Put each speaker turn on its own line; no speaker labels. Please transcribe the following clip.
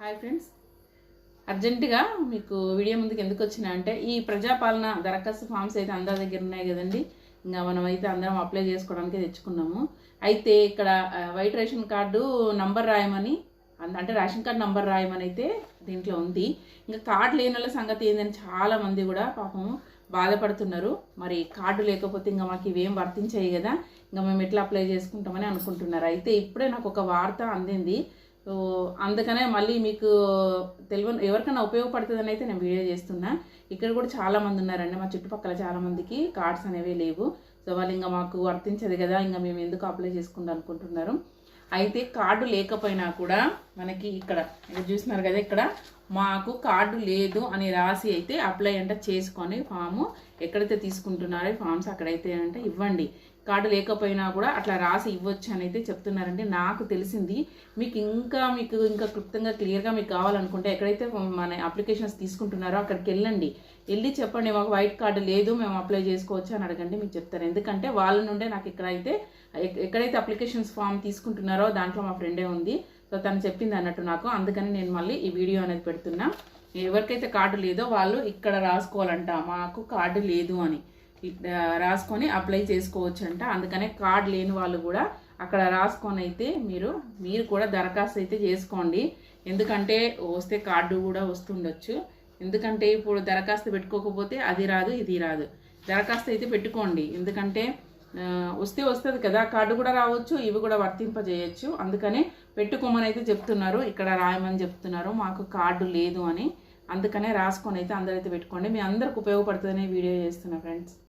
Hi friends. అర్జెంటుగా మీకు video ముందుకు ఎందుకు వచ్చినా అంటే ఈ ప్రజాపాలన దరఖాస్తు ఫామ్స్ అయితే అందరి దగ్గర ఉన్నాయి కదండి. ఇంకా మనం అయితే అందరం అప్లై చేసుకోవడానికి తెచ్చుకున్నాము. అయితే ఇక్కడ వైట్ రేషన్ కార్డు నంబర్ రాయమని అంటే రేషన్ కార్డు నంబర్ రాయమని అయితే దీంట్లో ఉంది. ఇంకా కార్డు లేని వాళ్ళ సంగతి ఏంటని చాలా మంది కూడా పాపం బాధపడుతున్నారు. మరి కార్డు లేకపోతే ఇంకా మాకు ఇవేం వర్తించాయి కదా. ఇంకా మేము ఎట్లా అప్లై చేసుకుంటామని అనుకుంటున్నారు. అయితే ఇప్పుడే నాకు ఒక వార్త అందింది. సో అందుకనే మళ్ళీ మీకు తెలివ ఎవరికైనా ఉపయోగపడుతుందని అయితే నేను వీడియో చేస్తున్నా. ఇక్కడ కూడా చాలామంది ఉన్నారండి మా చుట్టుపక్కల చాలామందికి కార్డ్స్ అనేవి లేవు. సో వాళ్ళు ఇంకా మాకు వర్తించదు కదా ఇంకా మేము ఎందుకు అప్లై చేసుకుందాం అనుకుంటున్నారు. అయితే కార్డు లేకపోయినా కూడా మనకి ఇక్కడ ఇక్కడ చూస్తున్నారు కదా ఇక్కడ మాకు కార్డు లేదు అని రాసి అయితే అప్లై అంటే చేసుకొని ఫాము ఎక్కడైతే తీసుకుంటున్నారో ఫామ్స్ అక్కడైతే అంటే ఇవ్వండి. కార్డు లేకపోయినా కూడా అట్లా రాసి ఇవ్వచ్చు అని అయితే చెప్తున్నారండి. నాకు తెలిసింది మీకు ఇంకా మీకు ఇంకా క్లుప్తంగా క్లియర్గా మీకు కావాలనుకుంటే ఎక్కడైతే మన అప్లికేషన్స్ తీసుకుంటున్నారో అక్కడికి వెళ్ళండి. వెళ్ళి చెప్పండి మాకు వైట్ కార్డు లేదు మేము అప్లై చేసుకోవచ్చు అని అడగండి మీకు చెప్తారు ఎందుకంటే వాళ్ళ నుండే నాకు ఇక్కడ అయితే ఎక్కడైతే అప్లికేషన్స్ ఫామ్ తీసుకుంటున్నారో దాంట్లో మా ఫ్రెండే ఉంది. సో తను చెప్పింది అన్నట్టు నాకు. అందుకని నేను మళ్ళీ ఈ వీడియో అనేది పెడుతున్నా. ఎవరికైతే కార్డు లేదో వాళ్ళు ఇక్కడ రాసుకోవాలంట మాకు కార్డు లేదు అని. రాసుకొని అప్లై చేసుకోవచ్చు అంట అందుకనే కార్డు లేని వాళ్ళు కూడా అక్కడ రాసుకొని అయితే మీరు మీరు కూడా దరఖాస్తు అయితే చేసుకోండి. ఎందుకంటే వస్తే కార్డు కూడా వస్తుండొచ్చు. ఎందుకంటే ఇప్పుడు దరఖాస్తు పెట్టుకోకపోతే అది రాదు ఇది రాదు. దరఖాస్తు అయితే పెట్టుకోండి. ఎందుకంటే వస్తే వస్తుంది కదా కార్డు కూడా రావచ్చు ఇవి కూడా వర్తింపజేయచ్చు. అందుకనే పెట్టుకోమని అయితే చెప్తున్నారు ఇక్కడ రాయమని చెప్తున్నారు మాకు కార్డు లేదు అని. అందుకనే రాసుకొని అయితే అందరైతే పెట్టుకోండి. మీ అందరికి ఉపయోగపడుతుందనే వీడియో చేస్తున్నా ఫ్రెండ్స్.